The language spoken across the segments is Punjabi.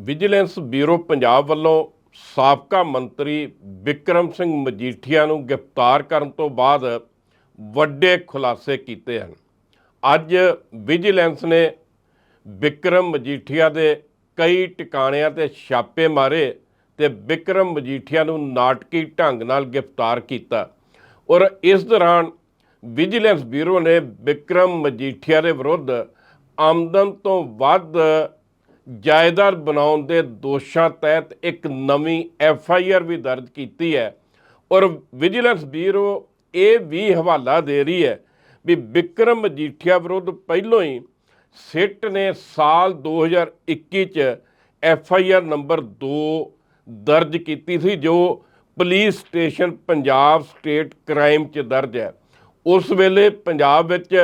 ਵਿਜੀਲੈਂਸ ਬਿਊਰੋ ਪੰਜਾਬ ਵੱਲੋਂ ਸਾਬਕਾ ਮੰਤਰੀ ਵਿਕਰਮ ਸਿੰਘ ਮਜੀਠੀਆ ਨੂੰ ਗ੍ਰਿਫਤਾਰ ਕਰਨ ਤੋਂ ਬਾਅਦ ਵੱਡੇ ਖੁਲਾਸੇ ਕੀਤੇ ਹਨ। ਅੱਜ ਵਿਜੀਲੈਂਸ ਨੇ ਵਿਕਰਮ ਮਜੀਠੀਆ ਦੇ ਕਈ ਟਿਕਾਣਿਆਂ ਤੇ ਛਾਪੇ ਮਾਰੇ ਤੇ ਵਿਕਰਮ ਮਜੀਠੀਆ ਨੂੰ ਨਾਟਕੀ ਢੰਗ ਨਾਲ ਗ੍ਰਿਫਤਾਰ ਕੀਤਾ ਔਰ ਇਸ ਦੌਰਾਨ ਵਿਜੀਲੈਂਸ ਬਿਊਰੋ ਨੇ ਵਿਕਰਮ ਮਜੀਠੀਆ ਦੇ ਵਿਰੁੱਧ ਆਮਦਨ ਤੋਂ ਵੱਧ ਜਾਇਦਾਦ ਬਣਾਉਣ ਦੇ ਦੋਸ਼ਾਂ ਤਹਿਤ ਇੱਕ ਨਵੀਂ ਐਫ ਆਈ ਆਰ ਵੀ ਦਰਜ ਕੀਤੀ ਹੈ ਔਰ ਵਿਜੀਲੈਂਸ ਬਿਊਰੋ ਇਹ ਵੀ ਹਵਾਲਾ ਦੇ ਰਹੀ ਹੈ ਵੀ ਵਿਕਰਮ ਮਜੀਠੀਆ ਵਿਰੁੱਧ ਪਹਿਲੋਂ ਹੀ ਸਿੱਟ ਨੇ ਸਾਲ 2021 ਚ ਐਫ ਆਈ ਆਰ ਨੰਬਰ 2 ਦਰਜ ਕੀਤੀ ਸੀ, ਜੋ police station Punjab state crime ਚ ਦਰਜ ਹੈ। ਉਸ ਵੇਲੇ ਪੰਜਾਬ ਵਿੱਚ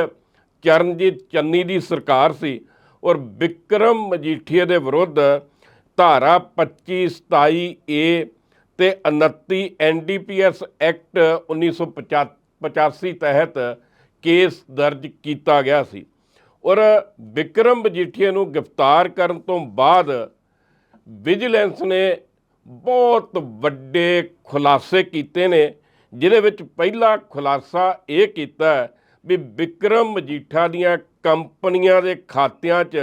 ਚਰਨਜੀਤ ਚੰਨੀ ਦੀ ਸਰਕਾਰ ਸੀ ਔਰ ਵਿਕਰਮ ਮਜੀਠੀਆ ਦੇ ਵਿਰੁੱਧ ਧਾਰਾ 25 27 ਏ ਤੇ 29 ਐਨਡੀਪੀਐਸ ਐਕਟ 1985 ਤਹਿਤ ਕੇਸ ਦਰਜ ਕੀਤਾ ਗਿਆ ਸੀ। ਔਰ ਵਿਕਰਮ ਮਜੀਠੀਆ ਨੂੰ ਗ੍ਰਿਫਤਾਰ ਕਰਨ ਤੋਂ ਬਾਅਦ ਵਿਜੀਲੈਂਸ ਨੇ ਬਹੁਤ ਵੱਡੇ ਖੁਲਾਸੇ ਕੀਤੇ ਨੇ, ਜਿਹਦੇ ਵਿੱਚ ਪਹਿਲਾ ਖੁਲਾਸਾ ਇਹ ਕੀਤਾ ਵੀ ਵਿਕਰਮ ਮਜੀਠਾ ਦੀਆਂ ਕੰਪਨੀਆਂ ਦੇ ਖਾਤਿਆਂ 'ਚ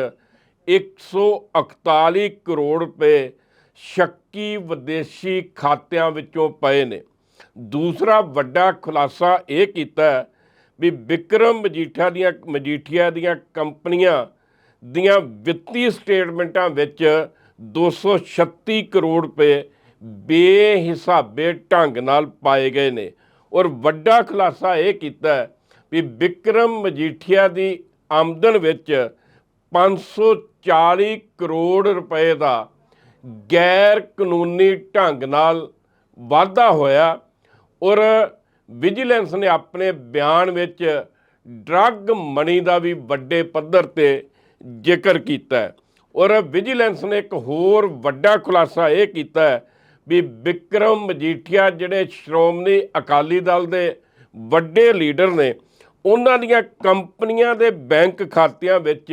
141 ਕਰੋੜ ਰੁਪਏ ਸ਼ੱਕੀ ਵਿਦੇਸ਼ੀ ਖਾਤਿਆਂ ਵਿੱਚੋਂ ਪਏ ਨੇ। ਦੂਸਰਾ ਵੱਡਾ ਖੁਲਾਸਾ ਇਹ ਕੀਤਾ ਵੀ ਵਿਕਰਮ ਮਜੀਠਾ ਦੀਆਂ, ਮਜੀਠੀਆ ਦੀਆਂ ਕੰਪਨੀਆਂ ਦੀਆਂ ਵਿੱਤੀ ਸਟੇਟਮੈਂਟਾਂ ਵਿੱਚ 236 ਕਰੋੜ ਰੁਪਏ ਬੇਹਿਸਾਬੇ ਢੰਗ ਨਾਲ ਪਾਏ ਗਏ ਨੇ। ਔਰ ਵੱਡਾ ਖੁਲਾਸਾ ਇਹ ਕੀਤਾ ਵੀ ਵਿਕਰਮ ਮਜੀਠੀਆ ਦੀ ਆਮਦਨ ਵਿੱਚ 540 ਕਰੋੜ ਰੁਪਏ ਦਾ ਗੈਰ ਕਾਨੂੰਨੀ ਢੰਗ ਨਾਲ ਵਾਧਾ ਹੋਇਆ ਔਰ ਵਿਜੀਲੈਂਸ ਨੇ ਆਪਣੇ ਬਿਆਨ ਵਿੱਚ ਡਰੱਗ ਮਨੀ ਦਾ ਵੀ ਵੱਡੇ ਪੱਧਰ ਤੇ ਜ਼ਿਕਰ ਕੀਤਾ ਔਰ ਵਿਜੀਲੈਂਸ ਨੇ ਇੱਕ ਹੋਰ ਵੱਡਾ ਖੁਲਾਸਾ ਇਹ ਕੀਤਾ ਵੀ ਵਿਕਰਮ ਮਜੀਠੀਆ, ਜਿਹੜੇ ਸ਼੍ਰੋਮਣੀ ਅਕਾਲੀ ਦਲ ਦੇ ਵੱਡੇ ਲੀਡਰ ਨੇ ਉਹਨਾਂ ਦੀਆਂ ਕੰਪਨੀਆਂ ਦੇ ਬੈਂਕ ਖਾਤਿਆਂ ਵਿੱਚ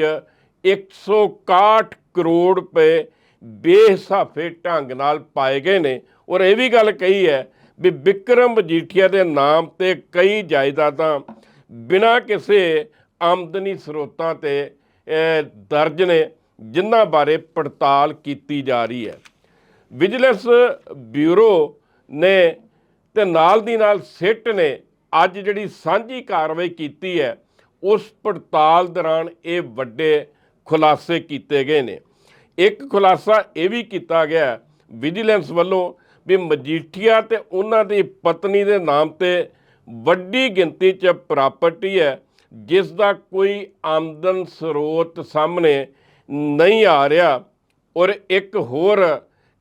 161 ਕਰੋੜ ਰੁਪਏ ਬੇਹਿਸਾਬੇ ਢੰਗ ਨਾਲ ਪਾਏ ਗਏ ਨੇ। ਔਰ ਇਹ ਵੀ ਗੱਲ ਕਹੀ ਹੈ ਵੀ ਵਿਕਰਮ ਮਜੀਠੀਆ ਦੇ ਨਾਮ ਤੇ ਕਈ ਜਾਇਦਾਦਾਂ ਬਿਨਾਂ ਕਿਸੇ ਆਮਦਨੀ ਸਰੋਤਾਂ ਤੇ ਦਰਜ ਨੇ, ਜਿਨ੍ਹਾਂ ਬਾਰੇ ਪੜਤਾਲ ਕੀਤੀ ਜਾ ਰਹੀ ਹੈ। ਵਿਜੀਲੈਂਸ ਬਿਊਰੋ ਨੇ ਤੇ ਨਾਲ ਦੀ ਨਾਲ ਸਿੱਟ ਨੇ ਅੱਜ ਜਿਹੜੀ ਸਾਂਝੀ ਕਾਰਵਾਈ ਕੀਤੀ ਹੈ, ਉਸ ਪੜਤਾਲ ਦੌਰਾਨ ਇਹ ਵੱਡੇ ਖੁਲਾਸੇ ਕੀਤੇ ਗਏ ਨੇ। ਇੱਕ ਖੁਲਾਸਾ ਇਹ ਵੀ ਕੀਤਾ ਗਿਆ ਵਿਜੀਲੈਂਸ ਵੱਲੋਂ ਵੀ ਮਜੀਠੀਆ ਤੇ ਉਹਨਾਂ ਦੀ ਪਤਨੀ ਦੇ ਨਾਮ ਤੇ ਵੱਡੀ ਗਿਣਤੀ 'ਚ ਪ੍ਰਾਪਰਟੀ ਹੈ, ਜਿਸ ਦਾ ਕੋਈ ਆਮਦਨ ਸਰੋਤ ਸਾਹਮਣੇ ਨਹੀਂ ਆ ਰਿਹਾ। ਔਰ ਇੱਕ ਹੋਰ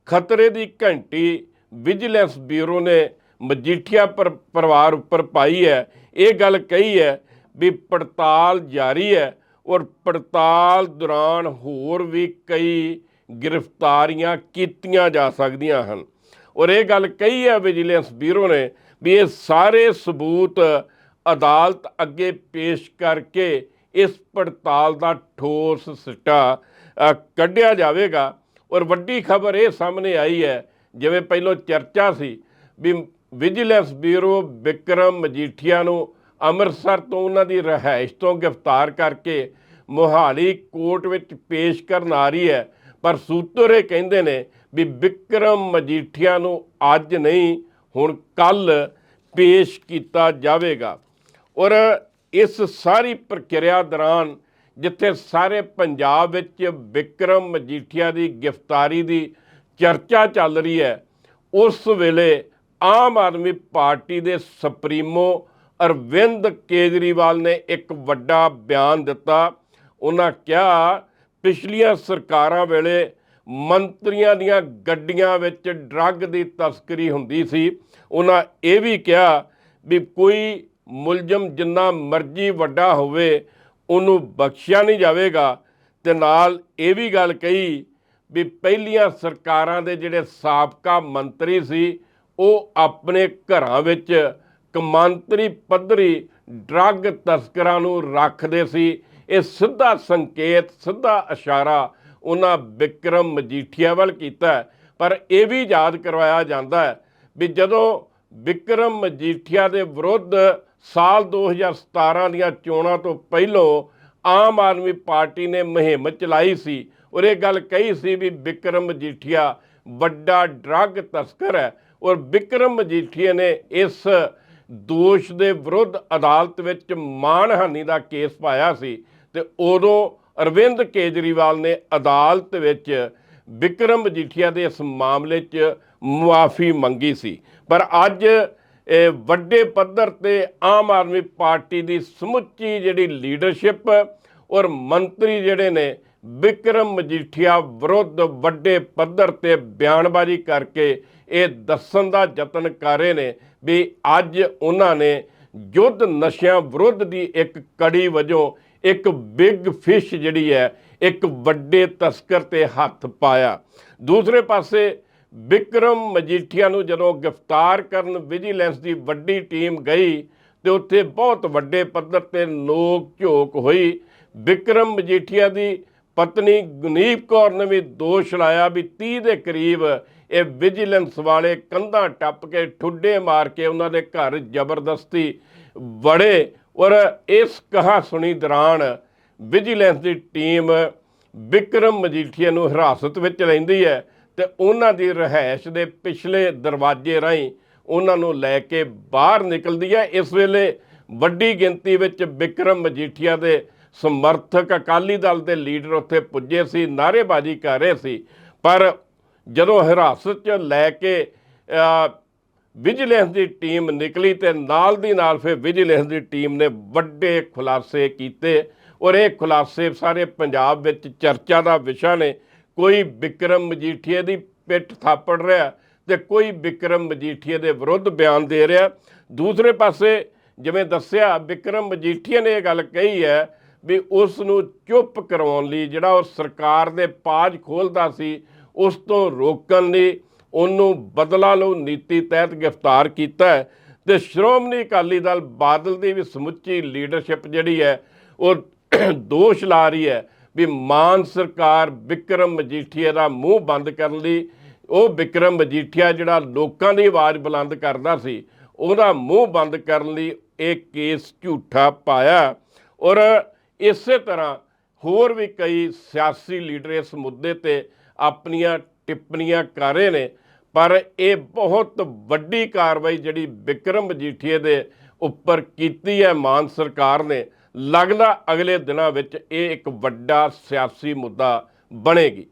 ਖਤਰੇ ਦੀ ਘੰਟੀ ਵਿਜੀਲੈਂਸ ਬਿਊਰੋ ਨੇ ਮਜੀਠੀਆ ਪਰ, ਪਰਿਵਾਰ ਉੱਪਰ ਪਾਈ ਹੈ, ਇਹ ਗੱਲ ਕਹੀ ਹੈ ਵੀ ਪੜਤਾਲ ਜਾਰੀ ਹੈ ਔਰ ਪੜਤਾਲ ਦੌਰਾਨ ਹੋਰ ਵੀ ਕਈ ਗ੍ਰਿਫਤਾਰੀਆਂ ਕੀਤੀਆਂ ਜਾ ਸਕਦੀਆਂ ਹਨ। ਔਰ ਇਹ ਗੱਲ ਕਹੀ ਹੈ ਵਿਜੀਲੈਂਸ ਬਿਊਰੋ ਨੇ ਵੀ ਇਹ ਸਾਰੇ ਸਬੂਤ ਅਦਾਲਤ ਅੱਗੇ ਪੇਸ਼ ਕਰਕੇ ਇਸ ਪੜਤਾਲ ਦਾ ਠੋਸ ਸਿੱਟਾ ਕੱਢਿਆ ਜਾਵੇਗਾ। ਔਰ ਵੱਡੀ ਖਬਰ ਇਹ ਸਾਹਮਣੇ ਆਈ ਹੈ, ਜਿਵੇਂ ਪਹਿਲਾਂ ਚਰਚਾ ਸੀ, ਵੀ ਵਿਜੀਲੈਂਸ ਬਿਊਰੋ ਵਿਕਰਮ ਮਜੀਠੀਆ ਨੂੰ ਅੰਮ੍ਰਿਤਸਰ ਤੋਂ ਉਹਨਾਂ ਦੀ ਰਿਹਾਇਸ਼ ਤੋਂ ਗ੍ਰਿਫਤਾਰ ਕਰਕੇ ਮੋਹਾਲੀ ਕੋਰਟ ਵਿੱਚ ਪੇਸ਼ ਕਰਨ ਆ ਰਹੀ ਹੈ। ਪਰ ਸੂਤਰ ਇਹ ਕਹਿੰਦੇ ਨੇ ਵੀ ਵਿਕਰਮ ਮਜੀਠੀਆ ਨੂੰ ਅੱਜ ਨਹੀਂ, ਹੁਣ ਕੱਲ ਪੇਸ਼ ਕੀਤਾ ਜਾਵੇਗਾ। ਔਰ ਇਸ ਸਾਰੀ ਪ੍ਰਕਿਰਿਆ ਦੌਰਾਨ ਜਿੱਥੇ ਸਾਰੇ ਪੰਜਾਬ ਵਿੱਚ ਵਿਕਰਮ ਮਜੀਠੀਆ ਦੀ ਗ੍ਰਿਫਤਾਰੀ ਦੀ ਚਰਚਾ ਚੱਲ ਰਹੀ ਹੈ, ਉਸ ਵੇਲੇ ਆਮ ਆਦਮੀ ਪਾਰਟੀ ਦੇ ਸੁਪਰੀਮੋ ਅਰਵਿੰਦ ਕੇਜਰੀਵਾਲ ਨੇ ਇੱਕ ਵੱਡਾ ਬਿਆਨ ਦਿੱਤਾ। ਉਹਨਾਂ ਕਿਹਾ, ਪਿਛਲੀਆਂ ਸਰਕਾਰਾਂ ਵੇਲੇ ਮੰਤਰੀਆਂ ਦੀਆਂ ਗੱਡੀਆਂ ਵਿੱਚ ਡਰੱਗ ਦੀ ਤਸਕਰੀ ਹੁੰਦੀ ਸੀ। ਉਹਨਾਂ ਇਹ ਵੀ ਕਿਹਾ ਵੀ ਕੋਈ ਮੁਲਜ਼ਮ ਜਿੰਨਾ ਮਰਜ਼ੀ ਵੱਡਾ ਹੋਵੇ, ਉਹਨੂੰ ਬਖਸ਼ਿਆ ਨਹੀਂ ਜਾਵੇਗਾ। ਤੇ ਨਾਲ ਇਹ ਵੀ ਗੱਲ ਕਹੀ ਵੀ ਪਹਿਲੀਆਂ ਸਰਕਾਰਾਂ ਦੇ ਜਿਹੜੇ ਸਾਬਕਾ ਮੰਤਰੀ ਸੀ ਉਹ ਆਪਣੇ ਘਰਾਂ ਵਿੱਚ ਕਮਾਂਤਰੀ ਪੱਧਰੀ ਡਰੱਗ ਤਸਕਰਾਂ ਨੂੰ ਰੱਖਦੇ ਸੀ। ਇਹ ਸਿੱਧਾ ਸੰਕੇਤ, ਸਿੱਧਾ ਇਸ਼ਾਰਾ ਉਹਨਾਂ ਵਿਕਰਮ ਮਜੀਠੀਆ ਵੱਲ ਕੀਤਾ। ਪਰ ਇਹ ਵੀ ਯਾਦ ਕਰਵਾਇਆ ਜਾਂਦਾ ਹੈ ਵੀ ਜਦੋਂ ਵਿਕਰਮ ਮਜੀਠੀਆ ਦੇ ਵਿਰੁੱਧ ਸਾਲ 2017 ਦੀਆਂ ਚੋਣਾਂ ਤੋਂ ਪਹਿਲਾਂ ਆਮ ਆਦਮੀ ਪਾਰਟੀ ਨੇ ਮੁਹਿੰਮ ਚਲਾਈ ਸੀ, ਔਰ ਇਹ ਗੱਲ ਕਹੀ ਸੀ ਵੀ ਵਿਕਰਮ ਮਜੀਠੀਆ ਵੱਡਾ ਡਰੱਗ ਤਸਕਰ ਹੈ। ਔਰ ਵਿਕਰਮ ਮਜੀਠੀਆ ਨੇ ਇਸ ਦੋਸ਼ ਦੇ ਵਿਰੁੱਧ ਅਦਾਲਤ ਵਿੱਚ ਮਾਣਹਾਨੀ ਦਾ ਕੇਸ ਪਾਇਆ ਸੀ ਤੇ ਉਦੋਂ ਅਰਵਿੰਦ ਕੇਜਰੀਵਾਲ ਨੇ ਅਦਾਲਤ ਵਿੱਚ ਵਿਕਰਮ ਮਜੀਠੀਆ ਦੇ ਇਸ ਮਾਮਲੇ 'ਚ ਮੁਆਫੀ ਮੰਗੀ ਸੀ। ਪਰ ਅੱਜ ਇਹ ਵੱਡੇ ਪੱਧਰ ਤੇ ਆਮ ਆਦਮੀ ਪਾਰਟੀ ਦੀ ਸਮੁੱਚੀ ਜਿਹੜੀ ਲੀਡਰਸ਼ਿਪ ਔਰ ਮੰਤਰੀ ਜਿਹੜੇ ਨੇ ਵਿਕਰਮ ਮਜੀਠੀਆ ਵਿਰੁੱਧ ਵੱਡੇ ਪੱਧਰ ਤੇ ਬਿਆਨਬਾਜ਼ੀ ਕਰਕੇ ਇਹ ਦੱਸਣ ਦਾ ਯਤਨ ਕਰ ਰਹੇ ਨੇ ਵੀ ਅੱਜ ਉਹਨਾਂ ਨੇ ਯੁੱਧ ਨਸ਼ਿਆਂ ਵਿਰੁੱਧ ਦੀ ਇੱਕ ਕੜੀ ਵਜੋਂ ਇੱਕ ਬਿਗ ਫਿਸ਼ ਜਿਹੜੀ ਹੈ, ਇੱਕ ਵੱਡੇ ਤਸਕਰ ਤੇ ਹੱਥ ਪਾਇਆ। ਦੂਸਰੇ ਪਾਸੇ ਵਿਕਰਮ ਮਜੀਠੀਆ ਨੂੰ ਜਦੋਂ ਗ੍ਰਿਫਤਾਰ ਕਰਨ ਵਿਜੀਲੈਂਸ ਦੀ ਵੱਡੀ ਟੀਮ ਗਈ, ਤੇ ਉੱਥੇ ਬਹੁਤ ਵੱਡੇ ਪੱਧਰ ਤੇ ਨੋਕ ਝੋਕ ਹੋਈ। ਵਿਕਰਮ ਮਜੀਠੀਆ ਦੀ ਪਤਨੀ ਗੁਨੀਪ ਕੌਰ ਨੇ ਵੀ ਦੋਸ਼ ਲਾਇਆ ਵੀ 30 ਦੇ ਕਰੀਬ ਇਹ ਵਿਜੀਲੈਂਸ ਵਾਲੇ ਕੰਧਾਂ ਟੱਪ ਕੇ ਠੁੱਡੇ ਮਾਰ ਕੇ ਉਹਨਾਂ ਦੇ ਘਰ ਜ਼ਬਰਦਸਤੀ ਵੜੇ ਔਰ ਇਸ ਕਹਾ ਸੁਣੀ ਦੌਰਾਨ ਵਿਜੀਲੈਂਸ ਦੀ ਟੀਮ ਵਿਕਰਮ ਮਜੀਠੀਆ ਨੂੰ ਹਿਰਾਸਤ ਵਿੱਚ ਲੈਂਦੀ ਹੈ ਤੇ ਉਹਨਾਂ ਦੀ ਰਹਿائش ਦੇ ਪਿਛਲੇ ਦਰਵਾਜ਼ੇ ਰਾਹੀਂ ਉਹਨਾਂ ਨੂੰ ਲੈ ਕੇ ਬਾਹਰ ਨਿਕਲਦੀ ਹੈ। ਇਸ ਵੇਲੇ ਵੱਡੀ ਗਿਣਤੀ ਵਿੱਚ ਵਿਕਰਮ ਮਜੀਠੀਆ ਦੇ ਸਮਰਥਕ ਅਕਾਲੀ ਦਲ ਦੇ ਲੀਡਰ ਉੱਥੇ ਪੁੱਜੇ ਸੀ, ਨਾਅਰੇਬਾਜ਼ੀ ਕਰ ਰਹੇ ਸੀ। ਪਰ ਜਦੋਂ ਹਿਰਾਸਤ 'ਚ ਲੈ ਕੇ ਵਿਜੀਲੈਂਸ ਦੀ ਟੀਮ ਨਿਕਲੀ ਤੇ ਨਾਲ ਦੀ ਨਾਲ ਫਿਰ ਵਿਜੀਲੈਂਸ ਦੀ ਟੀਮ ਨੇ ਵੱਡੇ ਖੁਲਾਸੇ ਕੀਤੇ ਔਰ ਇਹ ਖੁਲਾਸੇ ਸਾਰੇ ਪੰਜਾਬ ਵਿੱਚ ਚਰਚਾ ਦਾ ਵਿਸ਼ਾ ਨੇ। ਕੋਈ ਵਿਕਰਮ ਮਜੀਠੀਏ ਦੀ ਪਿੱਠ ਥਾਪੜ ਰਿਹਾ ਤੇ ਕੋਈ ਵਿਕਰਮ ਮਜੀਠੀਏ ਦੇ ਵਿਰੁੱਧ ਬਿਆਨ ਦੇ ਰਿਹਾ। ਦੂਸਰੇ ਪਾਸੇ ਜਿਵੇਂ ਦੱਸਿਆ, ਵਿਕਰਮ ਮਜੀਠੀਏ ਨੇ ਇਹ ਗੱਲ ਕਹੀ ਹੈ ਵੀ ਉਸ ਨੂੰ ਚੁੱਪ ਕਰਵਾਉਣ ਲਈ ਜਿਹੜਾ ਉਹ ਸਰਕਾਰ ਦੇ ਪਾਜ ਖੋਲਦਾ ਸੀ, ਉਸ ਤੋਂ ਰੋਕਣ ਲਈ ਉਹਨੂੰ ਬਦਲਾ ਲਓ, ਨੀਤੀ ਤਹਿਤ ਗ੍ਰਿਫਤਾਰ ਕੀਤਾ ਹੈ। ਤੇ ਸ਼੍ਰੋਮਣੀ ਅਕਾਲੀ ਦਲ ਬਾਦਲ ਦੀ ਵੀ ਸਮੁੱਚੀ ਲੀਡਰਸ਼ਿਪ ਜਿਹੜੀ ਹੈ, ਉਹ ਦੋਸ਼ ਲਾ ਰਹੀ ਹੈ ਵੀ ਮਾਨ ਸਰਕਾਰ ਵਿਕਰਮ ਮਜੀਠੀਆ ਦਾ ਮੂੰਹ ਬੰਦ ਕਰਨ ਲਈ, ਉਹ ਵਿਕਰਮ ਮਜੀਠੀਆ ਜਿਹੜਾ ਲੋਕਾਂ ਦੀ ਆਵਾਜ਼ ਬੁਲੰਦ ਕਰਦਾ ਸੀ, ਉਹਦਾ ਮੂੰਹ ਬੰਦ ਕਰਨ ਲਈ ਇਹ ਕੇਸ ਝੂਠਾ ਪਾਇਆ। ਔਰ ਇਸੇ ਤਰ੍ਹਾਂ ਹੋਰ ਵੀ ਕਈ ਸਿਆਸੀ ਲੀਡਰ ਇਸ ਮੁੱਦੇ ਤੇ ਆਪਣੀਆਂ ਟਿੱਪਣੀਆਂ ਕਰ ਰਹੇ ਨੇ, ਪਰ ਇਹ ਬਹੁਤ ਵੱਡੀ ਕਾਰਵਾਈ ਜਿਹੜੀ ਵਿਕਰਮ ਮਜੀਠੀਏ ਦੇ ਉੱਪਰ ਕੀਤੀ ਹੈ ਮਾਨ ਸਰਕਾਰ ਨੇ, ਲੱਗਦਾ ਅਗਲੇ ਦਿਨਾਂ ਵਿੱਚ ਇਹ ਇੱਕ ਵੱਡਾ ਸਿਆਸੀ ਮੁੱਦਾ ਬਣੇਗੀ।